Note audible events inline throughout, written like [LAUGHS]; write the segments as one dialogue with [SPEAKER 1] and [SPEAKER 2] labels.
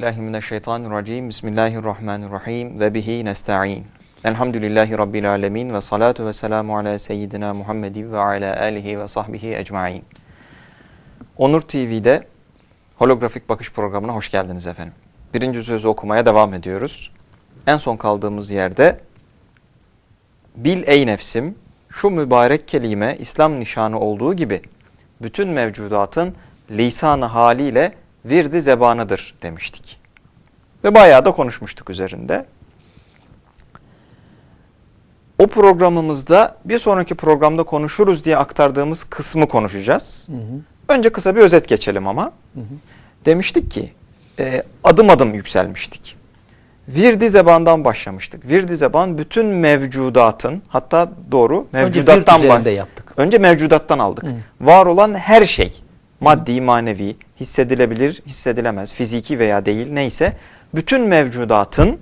[SPEAKER 1] Billahi mineşşeytanirracim. Bismillahirrahmanirrahim ve bihi nestaîn. Elhamdülillahi rabbil alamin ve salatu ve selamu ala seyyidina Muhammedin ve ala alihi ve sahbihi ecmaîn. Onur TV'de holografik bakış programına hoş geldiniz efendim. Birinci sözü okumaya devam ediyoruz. En son kaldığımız yerde Bil ey nefsim şu mübarek kelime İslam nişanı olduğu gibi bütün mevcudatın lisanı haliyle virdi zebanıdır demiştik. Ve bayağı da konuşmuştuk üzerinde. O programımızda bir sonraki programda konuşuruz diye aktardığımız kısmı konuşacağız.
[SPEAKER 2] Hı hı.
[SPEAKER 1] Önce kısa bir özet geçelim ama.
[SPEAKER 2] Hı hı.
[SPEAKER 1] Demiştik ki e, adım adım yükselmiştik. Virdi zebandan başlamıştık. Virdi zeban bütün mevcudatın hatta doğru
[SPEAKER 2] Önce
[SPEAKER 1] mevcudattan baş-
[SPEAKER 2] yaptık.
[SPEAKER 1] Önce mevcudattan aldık.
[SPEAKER 2] Hı.
[SPEAKER 1] Var olan her şey maddi, manevi, hissedilebilir, hissedilemez, fiziki veya değil neyse bütün mevcudatın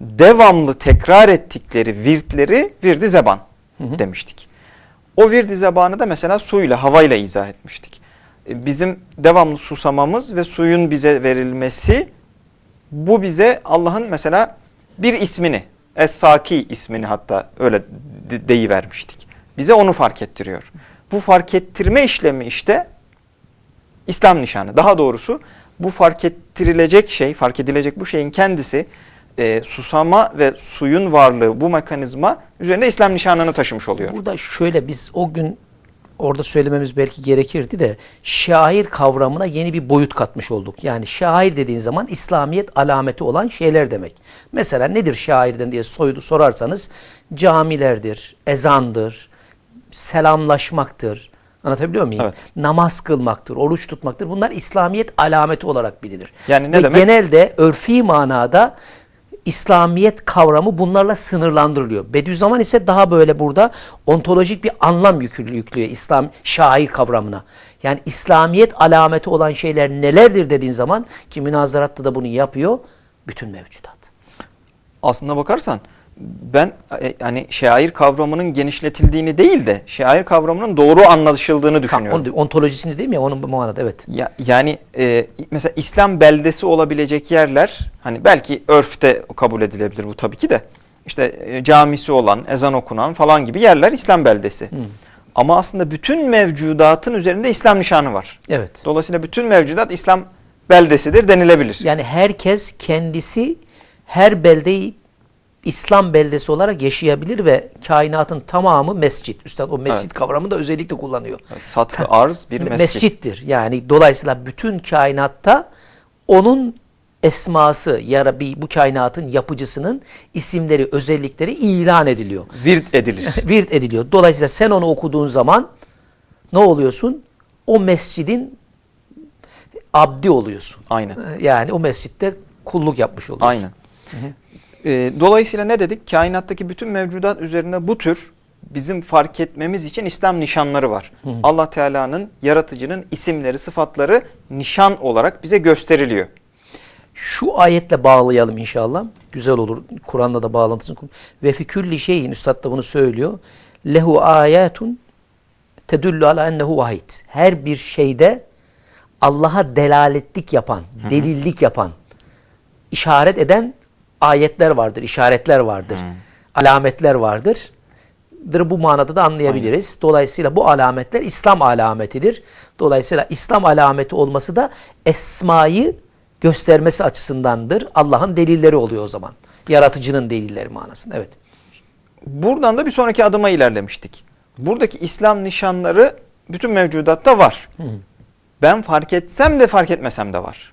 [SPEAKER 1] devamlı tekrar ettikleri virtleri virdi zeban
[SPEAKER 2] Hı hı.
[SPEAKER 1] demiştik. O virdi zebanı da mesela suyla, havayla izah etmiştik. E, Bizim devamlı susamamız ve suyun bize verilmesi bu bize Allah'ın mesela bir ismini, Es-Saki ismini hatta öyle de- deyivermiştik. Bize onu fark ettiriyor. Bu fark ettirme işlemi işte İslam nişanı. Daha doğrusu bu fark ettirilecek şey, fark edilecek bu şeyin kendisi e, susama ve suyun varlığı bu mekanizma üzerinde İslam nişanını taşımış oluyor.
[SPEAKER 2] Burada şöyle biz o gün orada söylememiz belki gerekirdi de şair kavramına yeni bir boyut katmış olduk. Yani şair dediğin zaman İslamiyet alameti olan şeyler demek. Mesela nedir şairden diye soydu sorarsanız camilerdir, ezandır, selamlaşmaktır. Anlatabiliyor muyum?
[SPEAKER 1] Evet.
[SPEAKER 2] Namaz kılmaktır, oruç tutmaktır. Bunlar İslamiyet alameti olarak bilinir.
[SPEAKER 1] Yani ne
[SPEAKER 2] Ve
[SPEAKER 1] demek?
[SPEAKER 2] genelde örfi manada İslamiyet kavramı bunlarla sınırlandırılıyor. Bediüzzaman ise daha böyle burada ontolojik bir anlam yüklü- yüklüyor İslam şair kavramına. Yani İslamiyet alameti olan şeyler nelerdir dediğin zaman ki münazaratta da bunu yapıyor. Bütün mevcudat.
[SPEAKER 1] Aslına bakarsan ben e, hani şair kavramının genişletildiğini değil de şair kavramının doğru anlaşıldığını
[SPEAKER 2] Ha,
[SPEAKER 1] düşünüyorum.
[SPEAKER 2] onun- ontolojisini değil mi ya onun bu manada evet.
[SPEAKER 1] Ya, yani e, mesela İslam beldesi olabilecek yerler hani belki örfte kabul edilebilir bu tabii ki de işte e, camisi olan, ezan okunan falan gibi yerler İslam beldesi. Ama aslında bütün mevcudatın üzerinde İslam nişanı var.
[SPEAKER 2] Evet.
[SPEAKER 1] Dolayısıyla bütün mevcudat İslam beldesidir denilebilir.
[SPEAKER 2] Yani herkes kendisi her beldeyi İslam beldesi olarak yaşayabilir ve kainatın tamamı mescit. Üstad o mescit
[SPEAKER 1] Evet.
[SPEAKER 2] kavramını da özellikle kullanıyor.
[SPEAKER 1] Satkı arz bir mescit.
[SPEAKER 2] Mescittir. Yani dolayısıyla bütün kainatta onun esması ya Rabbi bu kainatın yapıcısının isimleri, özellikleri ilan ediliyor.
[SPEAKER 1] Virt edilir. [LAUGHS]
[SPEAKER 2] Virt ediliyor. Dolayısıyla sen onu okuduğun zaman ne oluyorsun? O mescidin abdi oluyorsun.
[SPEAKER 1] Aynen.
[SPEAKER 2] Yani o mescitte kulluk yapmış oluyorsun.
[SPEAKER 1] Aynen. Ee, dolayısıyla ne dedik? Kainattaki bütün mevcudat üzerinde bu tür bizim fark etmemiz için İslam nişanları var. Allah Teala'nın, yaratıcının isimleri, sıfatları nişan olarak bize gösteriliyor.
[SPEAKER 2] Şu ayetle bağlayalım inşallah. Güzel olur. Kur'an'la da bağlantısını kur. Ve fi külli şeyin üstad da bunu söylüyor. Lehu ayatun tedullu ala ennehu vahid. Her bir şeyde Allah'a delaletlik yapan, delillik yapan, işaret eden ayetler vardır, işaretler vardır, alametler vardır. Dır bu manada da anlayabiliriz. Dolayısıyla bu alametler İslam alametidir. Dolayısıyla İslam alameti olması da esmayı göstermesi açısındandır. Allah'ın delilleri oluyor o zaman. Yaratıcının delilleri manasında. Evet.
[SPEAKER 1] Buradan da bir sonraki adıma ilerlemiştik. Buradaki İslam nişanları bütün mevcudatta var. Ben fark etsem de fark etmesem de var.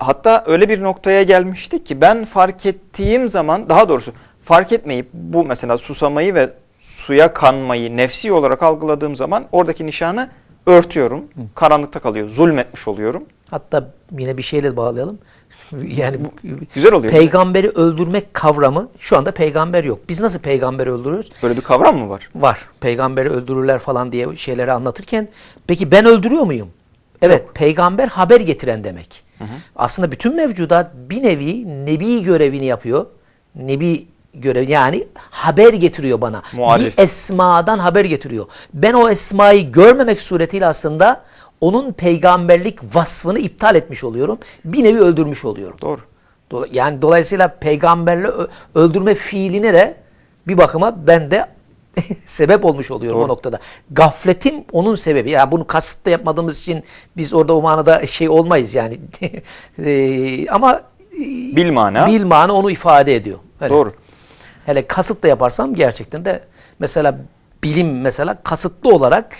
[SPEAKER 1] Hatta öyle bir noktaya gelmiştik ki ben fark ettiğim zaman daha doğrusu fark etmeyip bu mesela susamayı ve suya kanmayı nefsi olarak algıladığım zaman oradaki nişanı örtüyorum. Karanlıkta kalıyor. Zulmetmiş oluyorum.
[SPEAKER 2] Hatta yine bir şeyle bağlayalım. [LAUGHS] Yani bu
[SPEAKER 1] Güzel oluyor.
[SPEAKER 2] peygamberi öldürmek kavramı şu anda peygamber yok. Biz nasıl peygamberi öldürüyoruz?
[SPEAKER 1] Böyle bir kavram mı var?
[SPEAKER 2] Var. Peygamberi öldürürler falan diye şeyleri anlatırken peki ben öldürüyor muyum? Evet, peygamber haber getiren demek. Aslında bütün mevcudat bir nevi nebi görevini yapıyor. Nebi görev yani haber getiriyor bana.
[SPEAKER 1] Muarrif.
[SPEAKER 2] Bir esmadan haber getiriyor. Ben o esmayı görmemek suretiyle aslında onun peygamberlik vasfını iptal etmiş oluyorum. Bir nevi öldürmüş oluyorum.
[SPEAKER 1] Doğru.
[SPEAKER 2] Dola- Yani dolayısıyla peygamberle öldürme fiiline de bir bakıma ben de [LAUGHS] sebep olmuş oluyorum o
[SPEAKER 1] Doğru.
[SPEAKER 2] noktada. Gafletim onun sebebi. Yani bunu kasıtlı yapmadığımız için biz orada o manada şey olmayız yani. Eee, [LAUGHS] ama
[SPEAKER 1] Bilmana.
[SPEAKER 2] bilmana onu ifade ediyor. Öyle.
[SPEAKER 1] Doğru.
[SPEAKER 2] Hele kasıtla yaparsam gerçekten de mesela bilim mesela kasıtlı olarak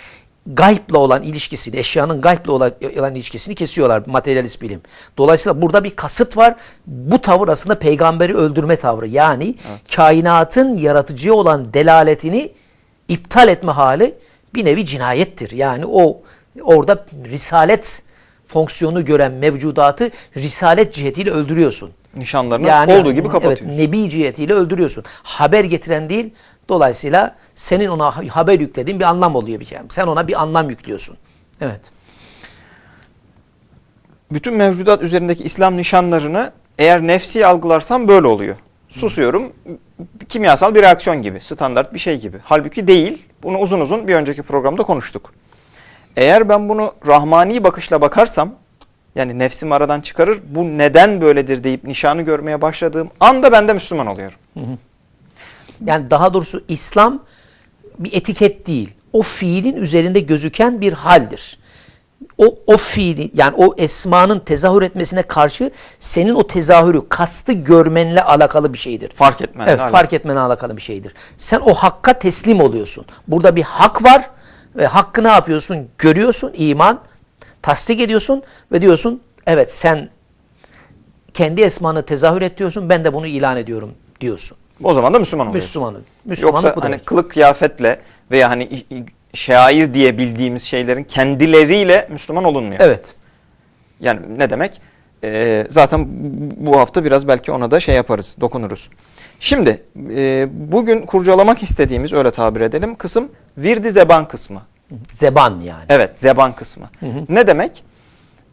[SPEAKER 2] gaybla olan ilişkisini, eşyanın gaybla olan, ilişkisini kesiyorlar materyalist bilim. Dolayısıyla burada bir kasıt var. Bu tavır aslında peygamberi öldürme tavrı. Yani kainatın yaratıcıya olan delaletini iptal etme hali bir nevi cinayettir. Yani o orada risalet fonksiyonu gören mevcudatı risalet cihetiyle öldürüyorsun.
[SPEAKER 1] Nişanlarını olduğu gibi kapatıyorsun.
[SPEAKER 2] Evet, nebi cihetiyle öldürüyorsun. Haber getiren değil, dolayısıyla senin ona haber yüklediğin bir anlam oluyor bir kere. Sen ona bir anlam yüklüyorsun. Evet.
[SPEAKER 1] bütün mevcudat üzerindeki İslam nişanlarını eğer nefsi algılarsam böyle oluyor. Susuyorum. Kimyasal bir reaksiyon gibi. Standart bir şey gibi. Halbuki değil. Bunu uzun uzun bir önceki programda konuştuk. Eğer ben bunu rahmani bakışla bakarsam yani nefsimi aradan çıkarır bu neden böyledir deyip nişanı görmeye başladığım anda ben de Müslüman oluyorum.
[SPEAKER 2] Yani daha doğrusu İslam bir etiket değil. O fiilin üzerinde gözüken bir haldir. O, o fiili yani o esmanın tezahür etmesine karşı senin o tezahürü, kastı görmenle alakalı bir şeydir.
[SPEAKER 1] Fark etmen.
[SPEAKER 2] Evet, fark etmenle alakalı bir şeydir. Sen o hakka teslim oluyorsun. Burada bir hak var ve hakkı ne yapıyorsun? Görüyorsun, iman, tasdik ediyorsun ve diyorsun evet sen kendi esmanı tezahür et diyorsun. Ben de bunu ilan ediyorum diyorsun.
[SPEAKER 1] O zaman da Müslüman oluyorsun.
[SPEAKER 2] Müslümanın. Müslümanlık
[SPEAKER 1] Yoksa
[SPEAKER 2] bu
[SPEAKER 1] hani
[SPEAKER 2] demek.
[SPEAKER 1] kılık kıyafetle veya hani şair diye bildiğimiz şeylerin kendileriyle Müslüman olunmuyor.
[SPEAKER 2] Evet.
[SPEAKER 1] Yani ne demek? Ee, zaten bu hafta biraz belki ona da şey yaparız, dokunuruz. Şimdi e, bugün kurcalamak istediğimiz öyle tabir edelim kısım virdi zeban kısmı.
[SPEAKER 2] Zeban yani.
[SPEAKER 1] Evet zeban kısmı. Ne demek?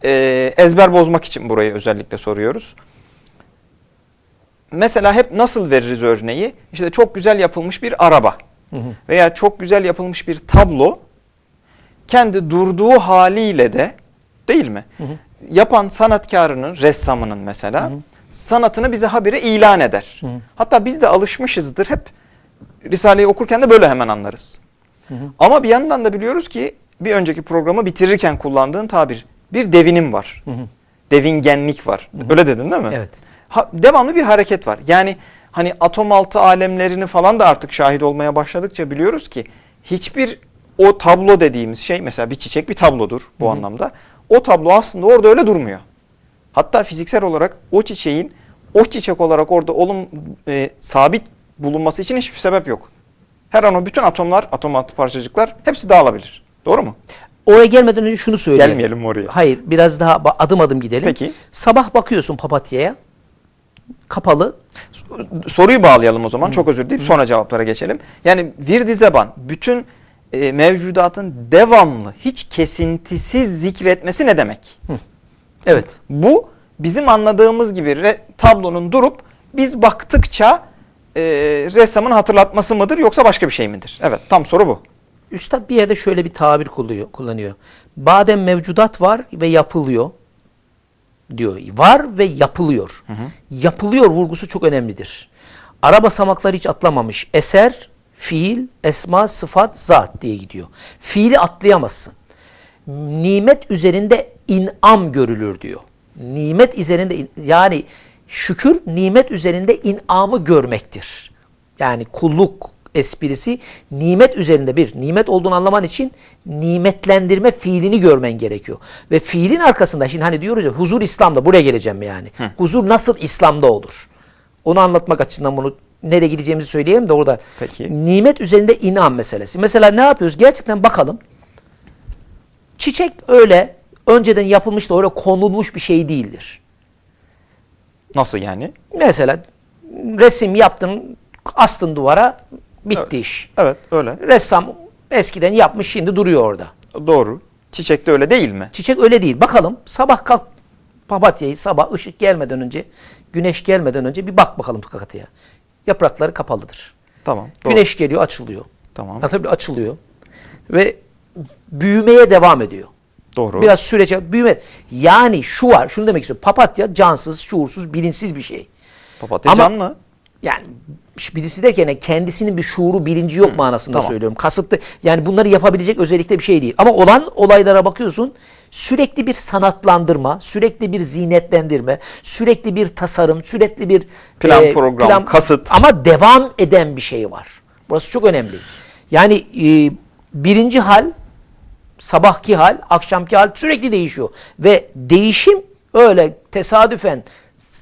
[SPEAKER 1] Ee, ezber bozmak için burayı özellikle soruyoruz. Mesela hep nasıl veririz örneği? İşte çok güzel yapılmış bir araba veya çok güzel yapılmış bir tablo kendi durduğu haliyle de değil mi? Yapan sanatkarının, ressamının mesela sanatını bize habire ilan eder. Hatta biz de alışmışızdır hep Risale'yi okurken de böyle hemen anlarız. Ama bir yandan da biliyoruz ki bir önceki programı bitirirken kullandığın tabir bir devinim var. Devingenlik var. Öyle dedin değil mi?
[SPEAKER 2] Evet.
[SPEAKER 1] Ha, devamlı bir hareket var. Yani hani atom altı alemlerini falan da artık şahit olmaya başladıkça biliyoruz ki hiçbir o tablo dediğimiz şey mesela bir çiçek bir tablodur bu anlamda. O tablo aslında orada öyle durmuyor. Hatta fiziksel olarak o çiçeğin o çiçek olarak orada olum e, sabit bulunması için hiçbir sebep yok. Her an o bütün atomlar, atom altı parçacıklar hepsi dağılabilir. Doğru mu?
[SPEAKER 2] Oraya gelmeden önce şunu söyleyeyim.
[SPEAKER 1] Gelmeyelim oraya.
[SPEAKER 2] Hayır, biraz daha adım adım gidelim.
[SPEAKER 1] Peki.
[SPEAKER 2] Sabah bakıyorsun papatyaya. Kapalı.
[SPEAKER 1] soruyu bağlayalım o zaman. Çok özür dileyip sonra cevaplara geçelim. Yani virdi zeban bütün e, mevcudatın devamlı hiç kesintisiz zikretmesi ne demek?
[SPEAKER 2] Evet.
[SPEAKER 1] Bu bizim anladığımız gibi re- tablonun durup biz baktıkça e, ressamın hatırlatması mıdır yoksa başka bir şey midir? Evet tam soru bu.
[SPEAKER 2] Üstad bir yerde şöyle bir tabir kullanıyor. Badem mevcudat var ve yapılıyor diyor. Var ve yapılıyor. Yapılıyor vurgusu çok önemlidir. Ara basamakları hiç atlamamış. Eser, fiil, esma, sıfat, zat diye gidiyor. Fiili atlayamazsın. Nimet üzerinde inam görülür diyor. Nimet üzerinde in- yani şükür nimet üzerinde inamı görmektir. Yani kulluk esprisi nimet üzerinde bir nimet olduğunu anlaman için nimetlendirme fiilini görmen gerekiyor. Ve fiilin arkasında şimdi hani diyoruz ya huzur İslam'da buraya geleceğim yani. Huzur nasıl İslam'da olur? Onu anlatmak açısından bunu nereye gideceğimizi söyleyelim de orada.
[SPEAKER 1] Peki.
[SPEAKER 2] Nimet üzerinde inam meselesi. Mesela ne yapıyoruz? Gerçekten bakalım. Çiçek öyle önceden yapılmış da öyle konulmuş bir şey değildir.
[SPEAKER 1] Nasıl yani?
[SPEAKER 2] Mesela resim yaptın, astın duvara, bitti iş.
[SPEAKER 1] Evet öyle.
[SPEAKER 2] Ressam eskiden yapmış, şimdi duruyor orada.
[SPEAKER 1] Doğru. Çiçek de öyle değil mi?
[SPEAKER 2] Çiçek öyle değil. Bakalım sabah kalk papatyayı sabah ışık gelmeden önce, güneş gelmeden önce bir bak bakalım papatyaya. Yaprakları kapalıdır.
[SPEAKER 1] Tamam. Doğru.
[SPEAKER 2] Güneş geliyor, açılıyor.
[SPEAKER 1] Tamam.
[SPEAKER 2] Ha, tabii açılıyor. Ve büyümeye devam ediyor.
[SPEAKER 1] Doğru.
[SPEAKER 2] Biraz sürece büyüme. Yani şu var, şunu demek istiyorum. Papatya cansız, şuursuz, bilinçsiz bir şey.
[SPEAKER 1] Papatya
[SPEAKER 2] Ama-
[SPEAKER 1] canlı.
[SPEAKER 2] Yani bilinçsiz derken kendisinin bir şuuru, bilinci yok manasında
[SPEAKER 1] tamam.
[SPEAKER 2] söylüyorum. Kasıtlı yani bunları yapabilecek özellikle bir şey değil. Ama olan olaylara bakıyorsun sürekli bir sanatlandırma, sürekli bir zinetlendirme, sürekli bir tasarım, sürekli bir
[SPEAKER 1] Plan, program, kasıt.
[SPEAKER 2] Ama devam eden bir şey var. Burası çok önemli. Yani e, birinci hal sabahki hal, akşamki hal sürekli değişiyor. Ve değişim öyle tesadüfen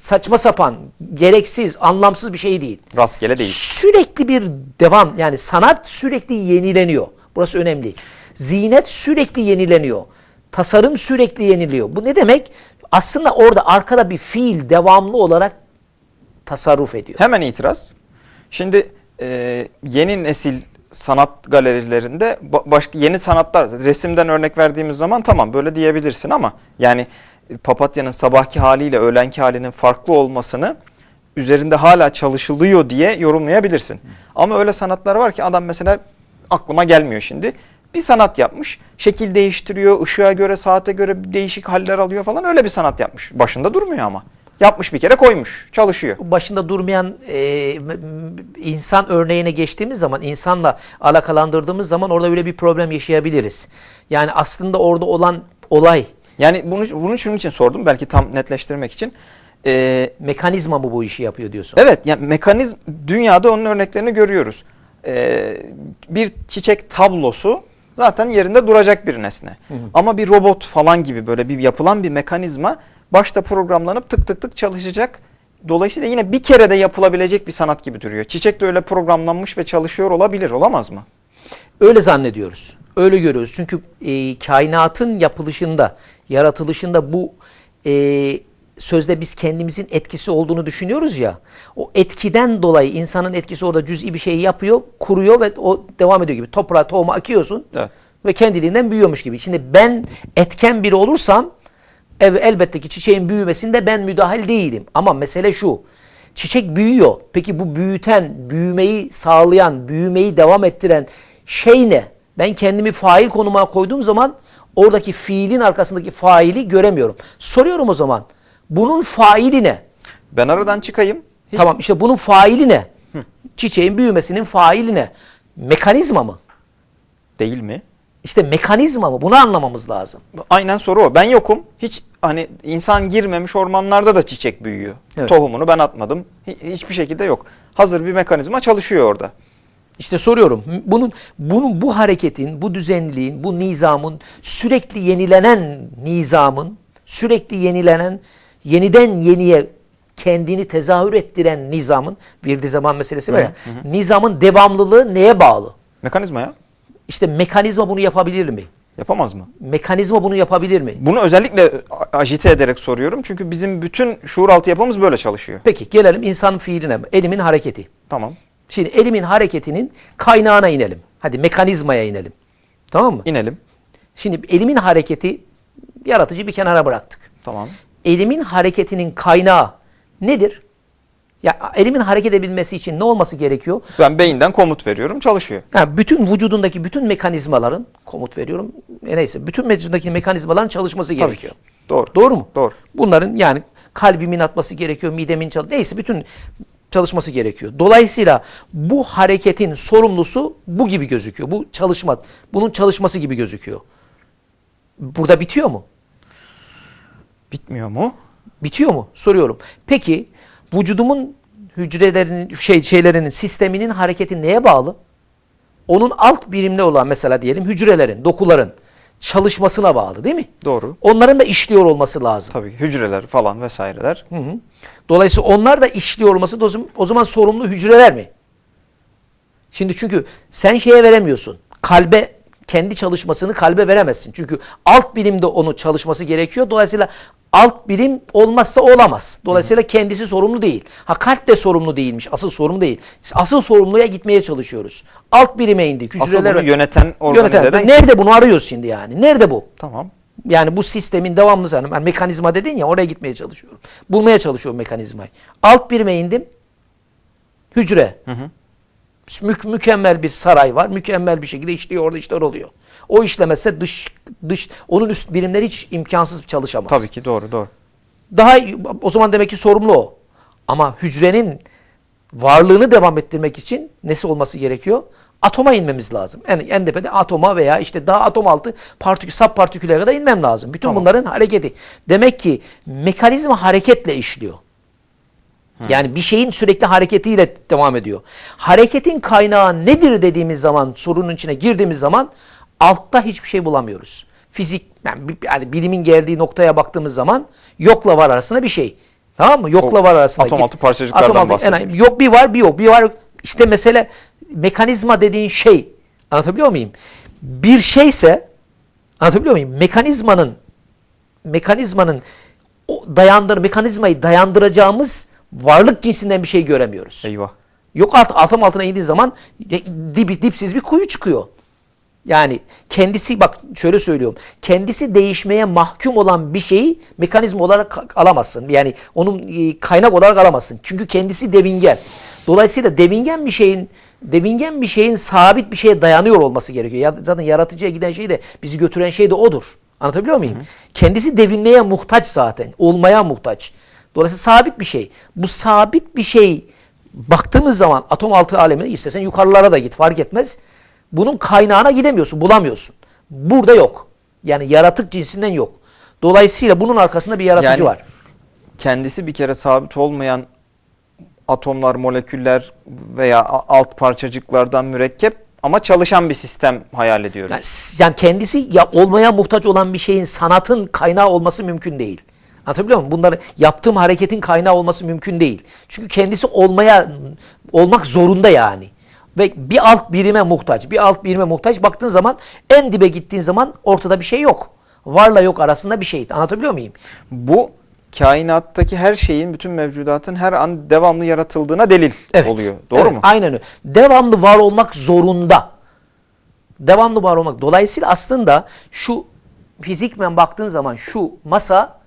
[SPEAKER 2] saçma sapan, gereksiz, anlamsız bir şey değil.
[SPEAKER 1] Rastgele değil.
[SPEAKER 2] Sürekli bir devam yani sanat sürekli yenileniyor. Burası önemli. Zinet sürekli yenileniyor. Tasarım sürekli yeniliyor. Bu ne demek? Aslında orada arkada bir fiil devamlı olarak tasarruf ediyor.
[SPEAKER 1] Hemen itiraz. Şimdi e, yeni nesil sanat galerilerinde ba- başka yeni sanatlar resimden örnek verdiğimiz zaman tamam böyle diyebilirsin ama yani papatyanın sabahki haliyle öğlenki halinin farklı olmasını üzerinde hala çalışılıyor diye yorumlayabilirsin. Ama öyle sanatlar var ki adam mesela aklıma gelmiyor şimdi. Bir sanat yapmış, şekil değiştiriyor, ışığa göre, saate göre değişik haller alıyor falan öyle bir sanat yapmış. Başında durmuyor ama. Yapmış bir kere koymuş, çalışıyor.
[SPEAKER 2] başında durmayan e, insan örneğine geçtiğimiz zaman, insanla alakalandırdığımız zaman orada öyle bir problem yaşayabiliriz. Yani aslında orada olan olay
[SPEAKER 1] Yani bunu, bunu şunun için sordum belki tam netleştirmek için. Ee,
[SPEAKER 2] mekanizma mı bu işi yapıyor diyorsun?
[SPEAKER 1] evet yani mekanizm dünyada onun örneklerini görüyoruz. Ee, bir çiçek tablosu zaten yerinde duracak bir nesne. Ama bir robot falan gibi böyle bir yapılan bir mekanizma başta programlanıp tık tık tık çalışacak. Dolayısıyla yine bir kere de yapılabilecek bir sanat gibi duruyor. Çiçek de öyle programlanmış ve çalışıyor olabilir, olamaz mı?
[SPEAKER 2] Öyle zannediyoruz. Öyle görüyoruz. Çünkü e, kainatın yapılışında, yaratılışında bu e, sözde biz kendimizin etkisi olduğunu düşünüyoruz ya. O etkiden dolayı insanın etkisi orada cüz'i bir şey yapıyor, kuruyor ve o devam ediyor gibi. Toprağa tohumu akıyorsun
[SPEAKER 1] Evet.
[SPEAKER 2] ve kendiliğinden büyüyormuş gibi. Şimdi ben etken biri olursam elbette ki çiçeğin büyümesinde ben müdahil değilim. Ama mesele şu. Çiçek büyüyor. Peki bu büyüten, büyümeyi sağlayan, büyümeyi devam ettiren şey ne? Ben kendimi fail konuma koyduğum zaman oradaki fiilin arkasındaki faili göremiyorum. Soruyorum o zaman. Bunun faili ne?
[SPEAKER 1] Ben aradan çıkayım. Hiç
[SPEAKER 2] Tamam işte bunun faili ne? Çiçeğin büyümesinin faili ne? Mekanizma mı?
[SPEAKER 1] değil mi?
[SPEAKER 2] İşte mekanizma mı? Bunu anlamamız lazım.
[SPEAKER 1] Aynen soru o. Ben yokum. Hiç hani insan girmemiş ormanlarda da çiçek büyüyor.
[SPEAKER 2] Evet.
[SPEAKER 1] Tohumunu ben atmadım. Hi- hiçbir şekilde yok. Hazır bir mekanizma çalışıyor orada.
[SPEAKER 2] İşte soruyorum. Bunun bunun bu hareketin, bu düzenliğin, bu nizamın sürekli yenilenen nizamın, sürekli yenilenen, yeniden yeniye kendini tezahür ettiren nizamın bir zaman meselesi var ya. Nizamın devamlılığı neye bağlı?
[SPEAKER 1] Mekanizma ya.
[SPEAKER 2] İşte mekanizma bunu yapabilir mi?
[SPEAKER 1] Yapamaz mı?
[SPEAKER 2] Mekanizma bunu yapabilir mi?
[SPEAKER 1] Bunu özellikle ajite ederek soruyorum. Çünkü bizim bütün şuur altı yapımız böyle çalışıyor.
[SPEAKER 2] Peki gelelim insanın fiiline. Elimin hareketi.
[SPEAKER 1] Tamam.
[SPEAKER 2] Şimdi elimin hareketinin kaynağına inelim. Hadi mekanizmaya inelim. Tamam mı?
[SPEAKER 1] İnelim.
[SPEAKER 2] Şimdi elimin hareketi yaratıcı bir kenara bıraktık.
[SPEAKER 1] Tamam.
[SPEAKER 2] Elimin hareketinin kaynağı nedir? Ya elimin hareket edebilmesi için ne olması gerekiyor?
[SPEAKER 1] Ben beyinden komut veriyorum. Çalışıyor.
[SPEAKER 2] Ha, bütün vücudundaki bütün mekanizmaların komut veriyorum. E neyse bütün vücudundaki mekanizmaların çalışması
[SPEAKER 1] Tabii
[SPEAKER 2] gerekiyor.
[SPEAKER 1] ki. Doğru.
[SPEAKER 2] Doğru mu?
[SPEAKER 1] Doğru.
[SPEAKER 2] Bunların yani kalbimin atması gerekiyor, midemin çalış neyse bütün çalışması gerekiyor. Dolayısıyla bu hareketin sorumlusu bu gibi gözüküyor. Bu çalışma, bunun çalışması gibi gözüküyor. Burada bitiyor mu?
[SPEAKER 1] Bitmiyor mu?
[SPEAKER 2] Bitiyor mu? Soruyorum. Peki vücudumun hücrelerinin şey şeylerinin sisteminin hareketi neye bağlı? Onun alt birimli olan mesela diyelim hücrelerin, dokuların çalışmasına bağlı değil mi?
[SPEAKER 1] Doğru.
[SPEAKER 2] Onların da işliyor olması lazım.
[SPEAKER 1] Tabii hücreler falan vesaireler.
[SPEAKER 2] Hı hı. Dolayısıyla onlar da işliyor olması da o zaman, sorumlu hücreler mi? Şimdi çünkü sen şeye veremiyorsun. Kalbe kendi çalışmasını kalbe veremezsin. Çünkü alt birimde onu çalışması gerekiyor. Dolayısıyla alt birim olmazsa olamaz. Dolayısıyla kendisi sorumlu değil. Ha kalp de sorumlu değilmiş. Asıl sorumlu değil. Asıl sorumluya gitmeye çalışıyoruz. Alt birime indik.
[SPEAKER 1] Asıl bunu yöneten, organize eden...
[SPEAKER 2] Nerede bunu arıyoruz şimdi yani? Nerede bu?
[SPEAKER 1] Tamam.
[SPEAKER 2] Yani bu sistemin devamlı sanırım. Yani mekanizma dedin ya oraya gitmeye çalışıyorum. Bulmaya çalışıyorum mekanizmayı. Alt birime indim. Hücre.
[SPEAKER 1] Hı hı.
[SPEAKER 2] Mü- mükemmel bir saray var. Mükemmel bir şekilde işliyor orada işler oluyor. O işlemezse dış dış onun üst birimleri hiç imkansız çalışamaz.
[SPEAKER 1] Tabii ki doğru doğru.
[SPEAKER 2] Daha o zaman demek ki sorumlu o. Ama hücrenin varlığını devam ettirmek için nesi olması gerekiyor? Atoma inmemiz lazım. En, en tepede atoma veya işte daha atom altı partikül, sub partiküllere kadar inmem lazım. Bütün
[SPEAKER 1] Tamam.
[SPEAKER 2] bunların hareketi. Demek ki mekanizma hareketle işliyor. Yani bir şeyin sürekli hareketiyle devam ediyor. Hareketin kaynağı nedir dediğimiz zaman, sorunun içine girdiğimiz zaman altta hiçbir şey bulamıyoruz. Fizik, yani, bi- yani bilimin geldiği noktaya baktığımız zaman yokla var arasında bir şey. Tamam mı? Yokla
[SPEAKER 1] O
[SPEAKER 2] var arasında.
[SPEAKER 1] atom altı parçacıklardan
[SPEAKER 2] atom altı-
[SPEAKER 1] bahsediyoruz.
[SPEAKER 2] yani yok bir var bir yok. Bir var işte mesele mekanizma dediğin şey. Anlatabiliyor muyum? Bir şeyse anlatabiliyor muyum? Mekanizmanın mekanizmanın o dayandır mekanizmayı dayandıracağımız varlık cinsinden bir şey göremiyoruz.
[SPEAKER 1] Eyvah.
[SPEAKER 2] Yok alt, atom altına indiği zaman dip, dipsiz bir kuyu çıkıyor. Yani kendisi bak şöyle söylüyorum. Kendisi değişmeye mahkum olan bir şeyi mekanizma olarak alamazsın. Yani onun e, kaynak olarak alamazsın. Çünkü kendisi devingen. Dolayısıyla devingen bir şeyin devingen bir şeyin sabit bir şeye dayanıyor olması gerekiyor. Ya, zaten yaratıcıya giden şey de bizi götüren şey de odur. Anlatabiliyor muyum? Kendisi devinmeye muhtaç zaten. Olmaya muhtaç. Dolayısıyla sabit bir şey. Bu sabit bir şey baktığımız zaman atom altı alemine istesen yukarılara da git fark etmez. Bunun kaynağına gidemiyorsun, bulamıyorsun. Burada yok. Yani yaratık cinsinden yok. Dolayısıyla bunun arkasında bir yaratıcı
[SPEAKER 1] Yani-
[SPEAKER 2] var.
[SPEAKER 1] Kendisi bir kere sabit olmayan atomlar, moleküller veya alt parçacıklardan mürekkep ama çalışan bir sistem hayal ediyoruz.
[SPEAKER 2] Yani, yani kendisi ya olmaya muhtaç olan bir şeyin sanatın kaynağı olması mümkün değil. Anlatabiliyor muyum? Bunların yaptığım hareketin kaynağı olması mümkün değil. Çünkü kendisi olmaya olmak zorunda yani. Ve bir alt birime muhtaç. Bir alt birime muhtaç. Baktığın zaman en dibe gittiğin zaman ortada bir şey yok. Varla yok arasında bir şey. Anlatabiliyor muyum?
[SPEAKER 1] Bu kainattaki her şeyin, bütün mevcudatın her an devamlı yaratıldığına delil oluyor. Doğru
[SPEAKER 2] Evet,
[SPEAKER 1] mu?
[SPEAKER 2] Aynen öyle. Devamlı var olmak zorunda. Devamlı var olmak. Dolayısıyla aslında şu fizikmen baktığın zaman şu masa,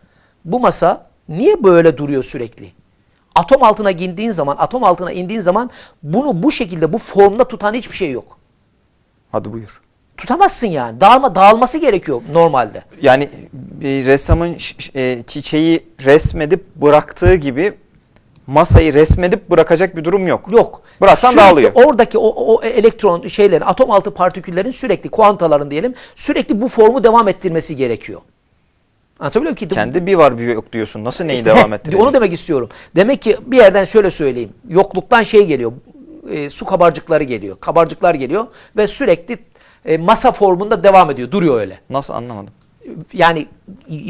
[SPEAKER 2] bu masa niye böyle duruyor sürekli? Atom altına indiğin zaman, atom altına indiğin zaman bunu bu şekilde, bu formda tutan hiçbir şey yok.
[SPEAKER 1] Hadi buyur.
[SPEAKER 2] Tutamazsın yani. Dağılma, dağılması gerekiyor normalde.
[SPEAKER 1] Yani bir ressamın ş- ş- e, çiçeği resmedip bıraktığı gibi masayı resmedip bırakacak bir durum yok.
[SPEAKER 2] Yok.
[SPEAKER 1] Bıraksan
[SPEAKER 2] Sürekli
[SPEAKER 1] dağılıyor.
[SPEAKER 2] Oradaki o, o elektron şeylerin, atom altı partiküllerin sürekli, kuantaların diyelim, sürekli bu formu devam ettirmesi gerekiyor. Anlatabiliyor muyum ki?
[SPEAKER 1] Kendi bir var bir yok diyorsun. Nasıl neyi
[SPEAKER 2] İşte
[SPEAKER 1] devam [LAUGHS]
[SPEAKER 2] heh,
[SPEAKER 1] ettirecek?
[SPEAKER 2] Onu demek istiyorum. Demek ki bir yerden şöyle söyleyeyim. Yokluktan şey geliyor. e, su kabarcıkları geliyor. Kabarcıklar geliyor ve sürekli e, masa formunda devam ediyor. Duruyor öyle.
[SPEAKER 1] Nasıl anlamadım.
[SPEAKER 2] Yani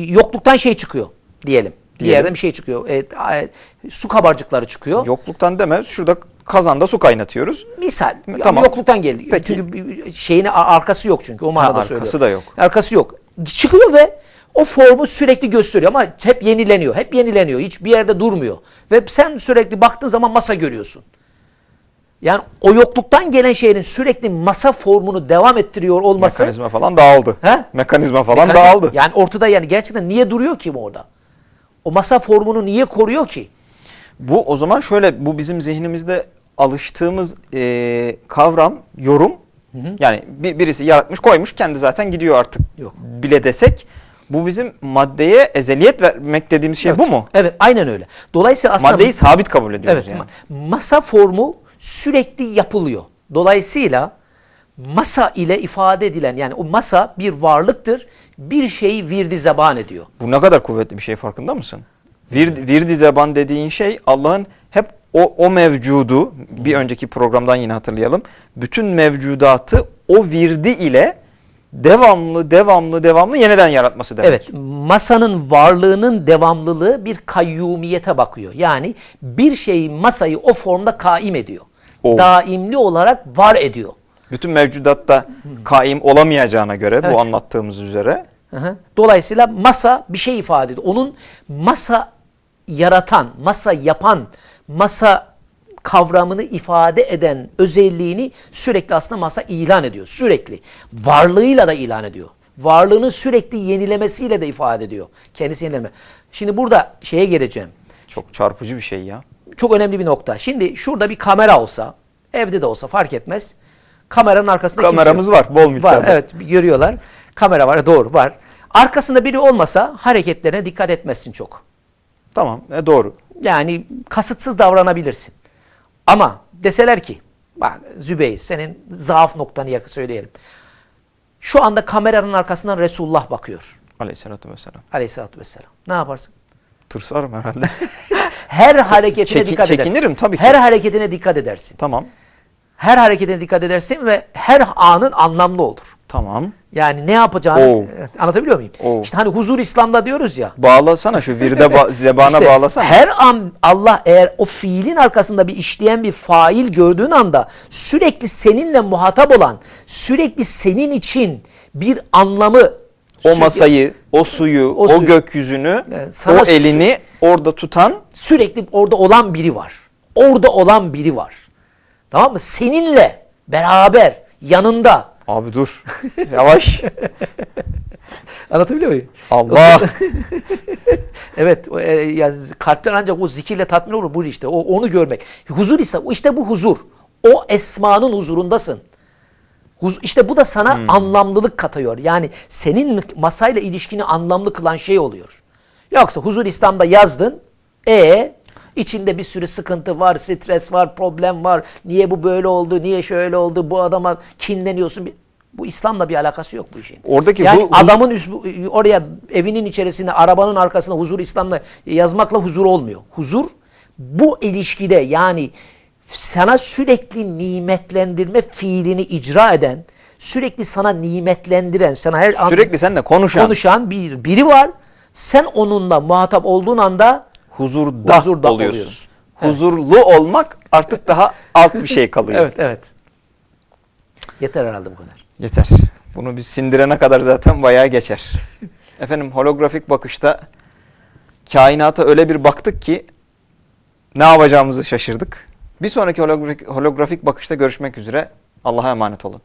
[SPEAKER 2] yokluktan şey çıkıyor diyelim. Bir
[SPEAKER 1] Diyelim.
[SPEAKER 2] yerden bir şey çıkıyor. E, a- su kabarcıkları çıkıyor.
[SPEAKER 1] Yokluktan deme. Şurada kazanda su kaynatıyoruz.
[SPEAKER 2] Misal.
[SPEAKER 1] Tamam.
[SPEAKER 2] Ama yokluktan geldi.
[SPEAKER 1] Peki.
[SPEAKER 2] Çünkü bir- şeyin a- arkası yok çünkü. O manada
[SPEAKER 1] arkası
[SPEAKER 2] söylüyorum.
[SPEAKER 1] da yok.
[SPEAKER 2] Arkası yok. Çıkıyor ve o formu sürekli gösteriyor ama hep yenileniyor. Hep yenileniyor. Hiç bir yerde durmuyor. Ve sen sürekli baktığın zaman masa görüyorsun. Yani o yokluktan gelen şeyin sürekli masa formunu devam ettiriyor olması
[SPEAKER 1] Mekanizma falan dağıldı.
[SPEAKER 2] He?
[SPEAKER 1] Mekanizma falan
[SPEAKER 2] Mekanizma-
[SPEAKER 1] dağıldı.
[SPEAKER 2] Yani ortada yani gerçekten niye duruyor ki bu orada? O masa formunu niye koruyor ki?
[SPEAKER 1] Bu o zaman şöyle bu bizim zihnimizde alıştığımız e, kavram, yorum. Yani bir, birisi yaratmış koymuş kendi zaten gidiyor artık
[SPEAKER 2] Yok.
[SPEAKER 1] bile desek. Bu bizim maddeye ezeliyet vermek dediğimiz şey
[SPEAKER 2] Evet.
[SPEAKER 1] bu mu?
[SPEAKER 2] Evet aynen öyle. Dolayısıyla aslında
[SPEAKER 1] Maddeyi sabit kabul ediyoruz
[SPEAKER 2] Evet.
[SPEAKER 1] yani.
[SPEAKER 2] ma- Masa formu sürekli yapılıyor. Dolayısıyla masa ile ifade edilen yani o masa bir varlıktır. Bir şeyi virdi zeban ediyor.
[SPEAKER 1] Bu ne kadar kuvvetli bir şey farkında mısın? Vir, virdi zeban dediğin şey Allah'ın hep o, o mevcudu bir önceki programdan yine hatırlayalım. Bütün mevcudatı o virdi ile devamlı devamlı devamlı yeniden yaratması demek.
[SPEAKER 2] Evet, masanın varlığının devamlılığı bir kayyumiyete bakıyor. Yani bir şeyi masayı o formda kaim ediyor.
[SPEAKER 1] O.
[SPEAKER 2] Daimli olarak var ediyor.
[SPEAKER 1] Bütün mevcudatta kaim olamayacağına göre
[SPEAKER 2] Evet.
[SPEAKER 1] bu anlattığımız üzere
[SPEAKER 2] Hı hı. Dolayısıyla masa bir şey ifade ediyor. Onun masa yaratan, masa yapan, masa kavramını ifade eden özelliğini sürekli aslında masa ilan ediyor. Sürekli. Varlığıyla da ilan ediyor. Varlığını sürekli yenilemesiyle de ifade ediyor. Kendisi yenileme. Şimdi burada şeye geleceğim.
[SPEAKER 1] çok çarpıcı bir şey ya.
[SPEAKER 2] Çok önemli bir nokta. Şimdi şurada bir kamera olsa, evde de olsa fark etmez. Kameranın arkasında kimse yok.
[SPEAKER 1] Kameramız var bol miktarda.
[SPEAKER 2] Var evet görüyorlar. Kamera var doğru var. Arkasında biri olmasa hareketlerine dikkat etmezsin çok.
[SPEAKER 1] Tamam e, doğru.
[SPEAKER 2] Yani kasıtsız davranabilirsin. Ama deseler ki bak Zübeyir senin zaaf noktanı yakı söyleyelim. Şu anda kameranın arkasından Resulullah bakıyor.
[SPEAKER 1] Aleyhisselatü vesselam.
[SPEAKER 2] Aleyhisselatü vesselam. Ne yaparsın?
[SPEAKER 1] Tırsarım herhalde. [LAUGHS]
[SPEAKER 2] Her hareketine
[SPEAKER 1] Çeki-
[SPEAKER 2] dikkat edersin.
[SPEAKER 1] çekinirim tabii ki.
[SPEAKER 2] Her hareketine dikkat edersin.
[SPEAKER 1] tamam.
[SPEAKER 2] Her hareketine dikkat edersin ve her anın anlamlı olur.
[SPEAKER 1] Tamam.
[SPEAKER 2] Yani ne yapacağını
[SPEAKER 1] Oo.
[SPEAKER 2] Anlatabiliyor muyum?
[SPEAKER 1] Oo.
[SPEAKER 2] İşte hani huzur İslam'da diyoruz ya.
[SPEAKER 1] Bağlasana şu virde ba- [LAUGHS] zebana
[SPEAKER 2] İşte
[SPEAKER 1] bağlasana.
[SPEAKER 2] Her an Allah eğer o fiilin arkasında bir işleyen bir fail gördüğün anda sürekli seninle muhatap olan, sürekli senin için bir anlamı
[SPEAKER 1] o masayı, o suyu,
[SPEAKER 2] O
[SPEAKER 1] o,
[SPEAKER 2] suyu.
[SPEAKER 1] gökyüzünü,
[SPEAKER 2] Evet, sana
[SPEAKER 1] o elini orada tutan
[SPEAKER 2] sürekli orada olan biri var. Orada olan biri var. Tamam mı? Seninle beraber yanında.
[SPEAKER 1] Abi dur. [LAUGHS] Yavaş.
[SPEAKER 2] Anlatabiliyor muyum?
[SPEAKER 1] Allah. [LAUGHS]
[SPEAKER 2] Evet, e, yani kalpler ancak o zikirle tatmin olur. Bu işte o onu görmek. Huzur ise o işte bu huzur. O esmanın huzurundasın. Huz, işte bu da sana anlamlılık katıyor. Yani senin masayla ilişkini anlamlı kılan şey oluyor. Yoksa huzur İslam'da yazdın. E içinde bir sürü sıkıntı var, stres var, problem var. Niye bu böyle oldu? Niye şöyle oldu? Bu adama kinleniyorsun. Bu İslam'la bir alakası yok bu işin.
[SPEAKER 1] Oradaki
[SPEAKER 2] yani
[SPEAKER 1] bu
[SPEAKER 2] adamın üst- oraya evinin içerisinde, arabanın arkasında huzur İslam'la yazmakla huzur olmuyor. Huzur bu ilişkide yani sana sürekli nimetlendirme fiilini icra eden, sürekli sana nimetlendiren, sana her an
[SPEAKER 1] Sürekli seninle konuşan,
[SPEAKER 2] konuşan bir biri var. Sen onunla muhatap olduğun anda
[SPEAKER 1] huzurda,
[SPEAKER 2] Huzurda
[SPEAKER 1] oluyorsun.
[SPEAKER 2] oluyorsun. Evet.
[SPEAKER 1] Huzurlu olmak artık daha alt bir şey kalıyor.
[SPEAKER 2] evet evet. Yeter herhalde bu kadar.
[SPEAKER 1] Yeter. Bunu biz sindirene kadar zaten bayağı geçer. [LAUGHS] Efendim holografik bakışta kainata öyle bir baktık ki ne yapacağımızı şaşırdık. Bir sonraki holografik, holografik bakışta görüşmek üzere. Allah'a emanet olun.